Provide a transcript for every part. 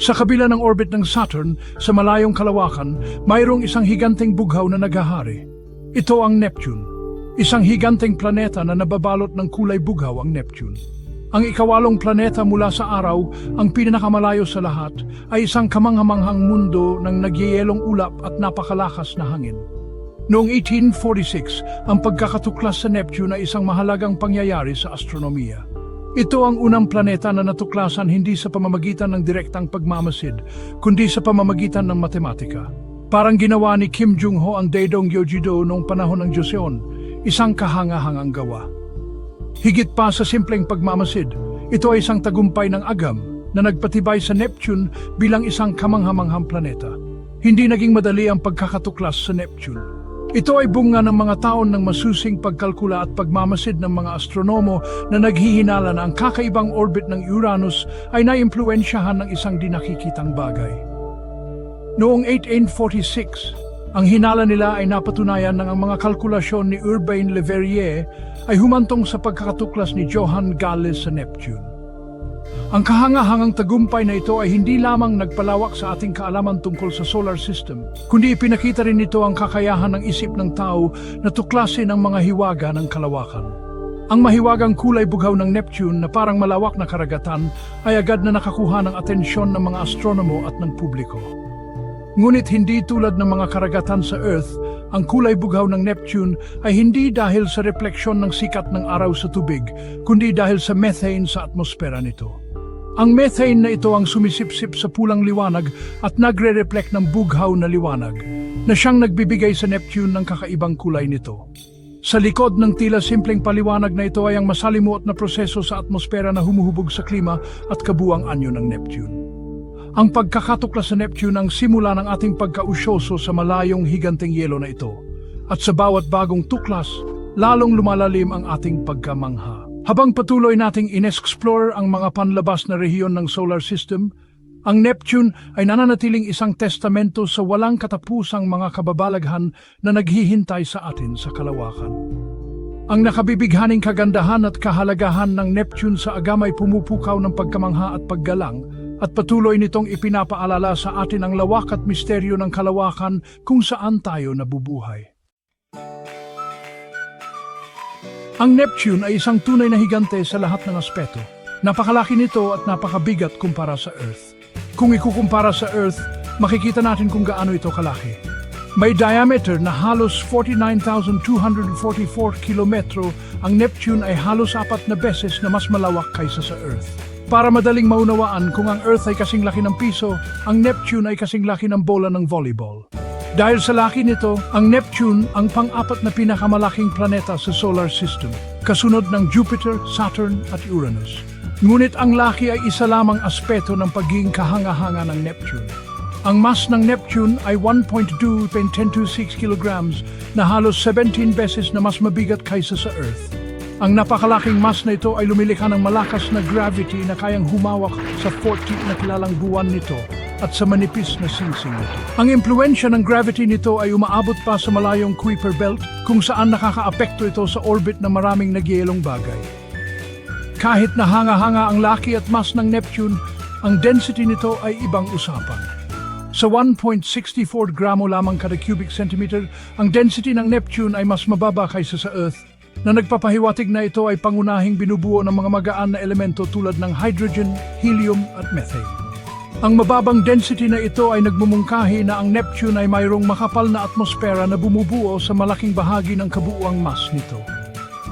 Sa kabila ng orbit ng Saturn, sa malayong kalawakan, mayroong isang higanteng bughaw na naghahari. Ito ang Neptune. Isang higanteng planeta na nababalot ng kulay bughaw ang Neptune. Ang ikawalong planeta mula sa araw, ang pinakamalayo sa lahat, ay isang kamanghamanghang mundo ng nagyayelong ulap at napakalakas na hangin. Noong 1846, ang pagkakatuklas sa Neptune ay isang mahalagang pangyayari sa astronomiya. Ito ang unang planeta na natuklasan hindi sa pamamagitan ng direktang pagmamasid, kundi sa pamamagitan ng matematika. Parang ginawa ni Kim Jong-ho ang Daedong Gyeojido noong panahon ng Joseon, isang kahangahangang gawa. Higit pa sa simpleng pagmamasid, ito ay isang tagumpay ng agam na nagpatibay sa Neptune bilang isang kamanghamanghang planeta. Hindi naging madali ang pagkakatuklas sa Neptune. Ito ay bunga ng mga taon ng masusing pagkalkula at pagmamasid ng mga astronomo na naghihinala na ang kakaibang orbit ng Uranus ay naimpluensyahan ng isang dinakikitang bagay. Noong 1846, ang hinala nila ay napatunayan ng ang mga kalkulasyon ni Urbain Le Verrier ay humantong sa pagkakatuklas ni Johann Gales sa Neptune. Ang kahangahangang tagumpay na ito ay hindi lamang nagpalawak sa ating kaalaman tungkol sa solar system, kundi ipinakita rin nito ang kakayahan ng isip ng tao na tuklasin ang mga hiwaga ng kalawakan. Ang mahiwagang kulay bughaw ng Neptune na parang malawak na karagatan ay agad na nakakuha ng atensyon ng mga astronomo at ng publiko. Ngunit hindi tulad ng mga karagatan sa Earth, ang kulay bughaw ng Neptune ay hindi dahil sa refleksyon ng sikat ng araw sa tubig, kundi dahil sa methane sa atmosfera nito. Ang methane na ito ang sumisipsip sa pulang liwanag at nagre-reflect ng bughaw na liwanag, na siyang nagbibigay sa Neptune ng kakaibang kulay nito. Sa likod ng tila simpleng paliwanag na ito ay ang masalimuot na proseso sa atmosfera na humuhubog sa klima at kabuang anyo ng Neptune. Ang pagkakatuklas sa Neptune ang simula ng ating pagkausyoso sa malayong higanteng yelo na ito. At sa bawat bagong tuklas, lalong lumalalim ang ating pagkamangha. Habang patuloy nating in-explore ang mga panlabas na rehiyon ng solar system, ang Neptune ay nananatiling isang testamento sa walang katapusang mga kababalaghan na naghihintay sa atin sa kalawakan. Ang nakabibighaning kagandahan at kahalagahan ng Neptune sa agam ay pumupukaw ng pagkamangha at paggalang at patuloy nitong ipinapaalala sa atin ang lawak at misteryo ng kalawakan kung saan tayo nabubuhay. Ang Neptune ay isang tunay na higante sa lahat ng aspeto. Napakalaki nito at napakabigat kumpara sa Earth. Kung ikukumpara sa Earth, makikita natin kung gaano ito kalaki. May diameter na halos 49,244 kilometro, ang Neptune ay halos apat na beses na mas malawak kaysa sa Earth. Para madaling maunawaan kung ang Earth ay kasing laki ng piso, ang Neptune ay kasing laki ng bola ng volleyball. Dahil sa laki nito, ang Neptune ang pang-apat na pinakamalaking planeta sa solar system, kasunod ng Jupiter, Saturn at Uranus. Ngunit ang laki ay isa lamang aspeto ng pagiging kahanga-hanga ng Neptune. Ang mass ng Neptune ay 1.2 1026 kilograms na halos 17 beses na mas mabigat kaysa sa Earth. Ang napakalaking mass na ito ay lumilikha ng malakas na gravity na kayang humawak sa 40 na kilalang buwan nito at sa manipis na singsing nito. Ang impluensya ng gravity nito ay umaabot pa sa malayong Kuiper Belt kung saan nakakaapekto ito sa orbit ng maraming nagyelong bagay. Kahit na hanga-hanga ang laki at mass ng Neptune, ang density nito ay ibang usapan. Sa 1.64 gramo lamang kada cubic centimeter, ang density ng Neptune ay mas mababa kaysa sa Earth na nagpapahiwatig na ito ay pangunahing binubuo ng mga magaan na elemento tulad ng hydrogen, helium at methane. Ang mababang density na ito ay nagmumungkahi na ang Neptune ay mayroong makapal na atmosfera na bumubuo sa malaking bahagi ng kabuuang mass nito.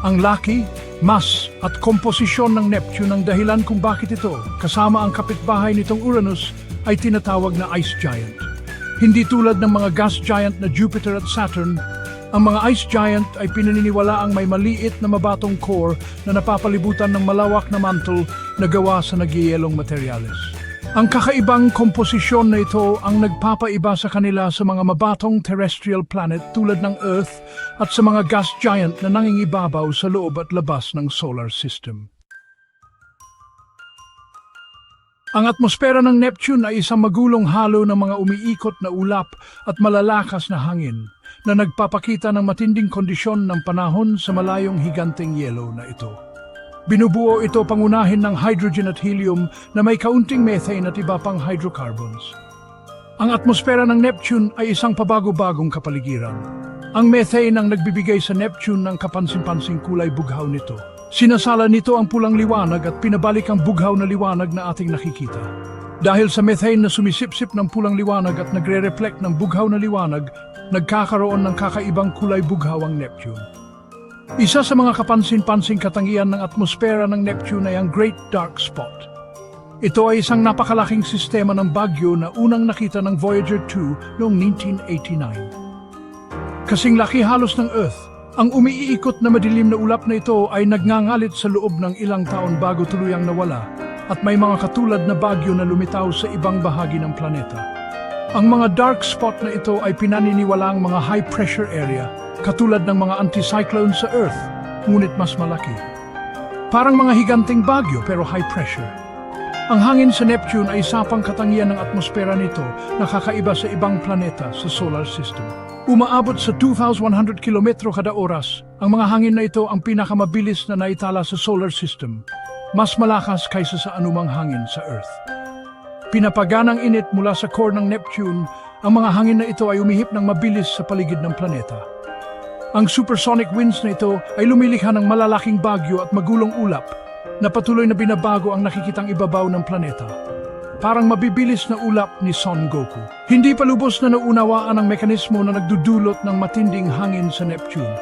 Ang laki, mass at komposisyon ng Neptune ang dahilan kung bakit ito, kasama ang kapitbahay nitong Uranus, ay tinatawag na ice giant. Hindi tulad ng mga gas giant na Jupiter at Saturn, ang mga ice giant ay pinaniniwala ang may maliit na mabatong core na napapalibutan ng malawak na mantle na gawa sa nagyayelong materyales. Ang kakaibang komposisyon na ito ang nagpapaiba sa kanila sa mga mabatong terrestrial planet tulad ng Earth at sa mga gas giant na nangingibabaw sa loob at labas ng solar system. Ang atmosfera ng Neptune ay isang magulong halo ng mga umiikot na ulap at malalakas na hangin na nagpapakita ng matinding kondisyon ng panahon sa malayong higanteng yelo na ito. Binubuo ito pangunahin ng hydrogen at helium na may kaunting methane at iba pang hydrocarbons. Ang atmosfera ng Neptune ay isang pabago-bagong kapaligiran. Ang methane ang nagbibigay sa Neptune ng kapansin-pansing kulay bughaw nito. Sinasala nito ang pulang liwanag at pinabalik ang bughaw na liwanag na ating nakikita. Dahil sa methane na sumisipsip ng pulang liwanag at nagre-reflect ng bughaw na liwanag, nagkakaroon ng kakaibang kulay bughaw ang Neptune. Isa sa mga kapansin-pansing katangian ng atmosfera ng Neptune ay ang Great Dark Spot. Ito ay isang napakalaking sistema ng bagyo na unang nakita ng Voyager 2 noong 1989. Kasing laki halos ng Earth, ang umiiikot na madilim na ulap na ito ay nagngangalit sa loob ng ilang taon bago tuluyang nawala at may mga katulad na bagyo na lumitaw sa ibang bahagi ng planeta. Ang mga dark spot na ito ay pinaniniwalaang mga high pressure area katulad ng mga anticyclone sa Earth, ngunit mas malaki. Parang mga higanting bagyo pero high pressure. Ang hangin sa Neptune ay sapang katangian ng atmosfera nito na kakaiba sa ibang planeta sa solar system. Umaabot sa 2,100 kilometro kada oras, ang mga hangin na ito ang pinakamabilis na naitala sa solar system, mas malakas kaysa sa anumang hangin sa Earth. Pinapaganang init mula sa core ng Neptune, ang mga hangin na ito ay umihip ng mabilis sa paligid ng planeta. Ang supersonic winds na ito ay lumilikha ng malalaking bagyo at magulong ulap na patuloy na binabago ang nakikitang ibabaw ng planeta. Parang mabibilis na ulap ni Son Goku. Hindi pa lubos na naunawaan ang mekanismo na nagdudulot ng matinding hangin sa Neptune.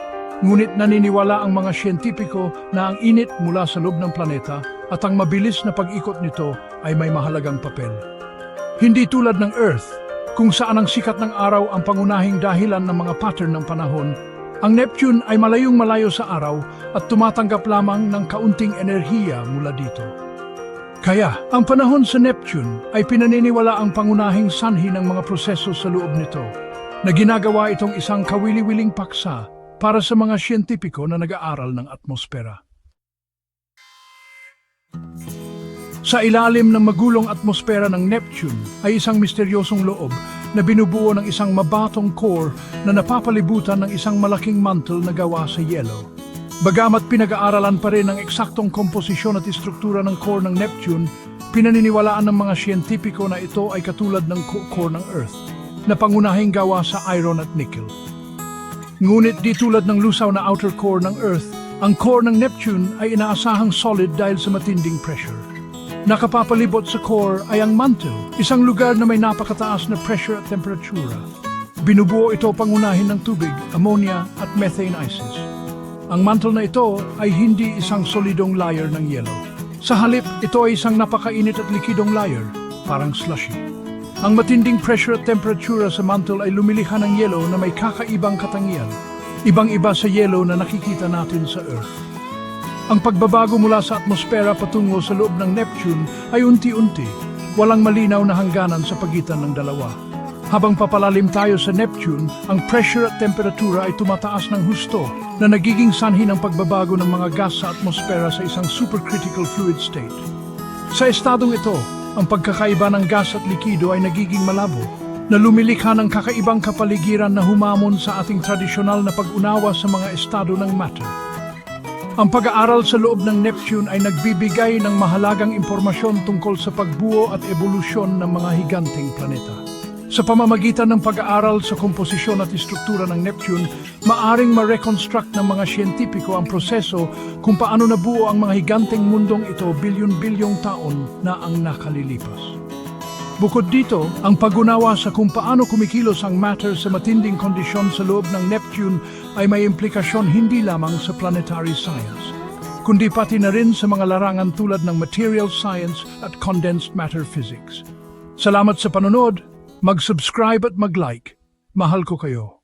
Ngunit naniniwala ang mga siyentipiko na ang init mula sa loob ng planeta at ang mabilis na pag-ikot nito ay may mahalagang papel. Hindi tulad ng Earth, kung saan ang sikat ng araw ang pangunahing dahilan ng mga pattern ng panahon, ang Neptune ay malayong malayo sa araw at tumatanggap lamang ng kaunting enerhiya mula dito. Kaya, ang panahon sa Neptune ay pinaniniwala ang pangunahing sanhi ng mga proseso sa loob nito, na ginagawa itong isang kawili-wiling paksa para sa mga siyentipiko na nag-aaral ng atmosfera. Sa ilalim ng magulong atmosfera ng Neptune ay isang misteryosong loob na binubuo ng isang mabatong core na napapalibutan ng isang malaking mantle na gawa sa yelo. Bagamat pinag-aaralan pa rin ang eksaktong komposisyon at istruktura ng core ng Neptune, pinaniniwalaan ng mga siyentipiko na ito ay katulad ng co- core ng Earth, na pangunahing gawa sa iron at nickel. Ngunit di tulad ng lusaw na outer core ng Earth, ang core ng Neptune ay inaasahang solid dahil sa matinding pressure. Nakapapalibot sa core ay ang mantle, isang lugar na may napakataas na pressure at temperatura. Binubuo ito pangunahin ng tubig, ammonia at methane ices. Ang mantle na ito ay hindi isang solidong layer ng yelo. Sa halip, ito ay isang napakainit at likidong layer, parang slushy. Ang matinding pressure at temperatura sa mantle ay lumilikha ng yelo na may kakaibang katangian. Ibang-iba sa yelo na nakikita natin sa Earth. Ang pagbabago mula sa atmosfera patungo sa loob ng Neptune ay unti-unti, walang malinaw na hangganan sa pagitan ng dalawa. Habang papalalim tayo sa Neptune, ang pressure at temperatura ay tumataas ng husto na nagiging sanhi ng pagbabago ng mga gas sa atmosfera sa isang supercritical fluid state. Sa estadong ito, ang pagkakaiba ng gas at likido ay nagiging malabo na lumilikha ng kakaibang kapaligiran na humamon sa ating tradisyonal na pag-unawa sa mga estado ng matter. Ang pag-aaral sa loob ng Neptune ay nagbibigay ng mahalagang impormasyon tungkol sa pagbuo at ebolusyon ng mga higanting planeta. Sa pamamagitan ng pag-aaral sa komposisyon at istruktura ng Neptune, maaring ma-reconstruct ng mga siyentipiko ang proseso kung paano nabuo ang mga higanting mundong ito bilyon-bilyong taon na ang nakalilipas. Bukod dito, ang pag-unawa sa kung paano kumikilos ang matter sa matinding kondisyon sa loob ng Neptune ay may implikasyon hindi lamang sa planetary science, kundi pati na rin sa mga larangan tulad ng material science at condensed matter physics. Salamat sa panonood, mag-subscribe at mag-like. Mahal ko kayo.